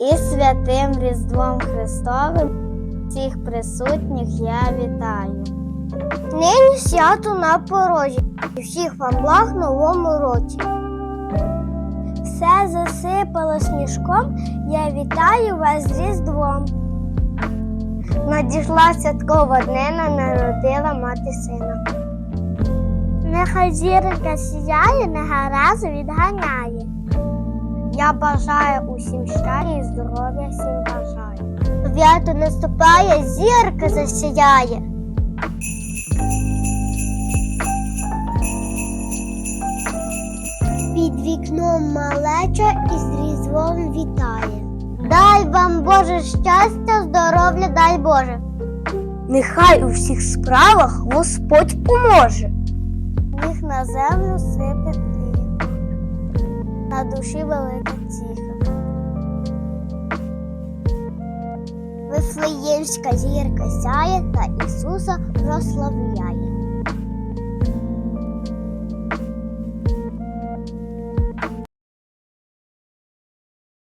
І святим Різдвом Христовим всіх присутніх я вітаю. Нині свято на порозі. І всіх вам благ в новому році. Все засипало сніжком, я вітаю вас з Різдвом. Надійшла святкова днина, народила мати сина. Нехай зірка сіяє, негаразу відганяє. Я бажаю усім щастя і здоров'я всім бажаю. Свято наступає, зірка засіяє. Під вікном малеча із різдвом вітає. Дай Боже щастя, здоров'я, дай Боже. Нехай у всіх справах Господь поможе. Їх на землю сипе тихо, на душі велика тіха. Вифлеємська зірка сяє та Ісуса прославляє.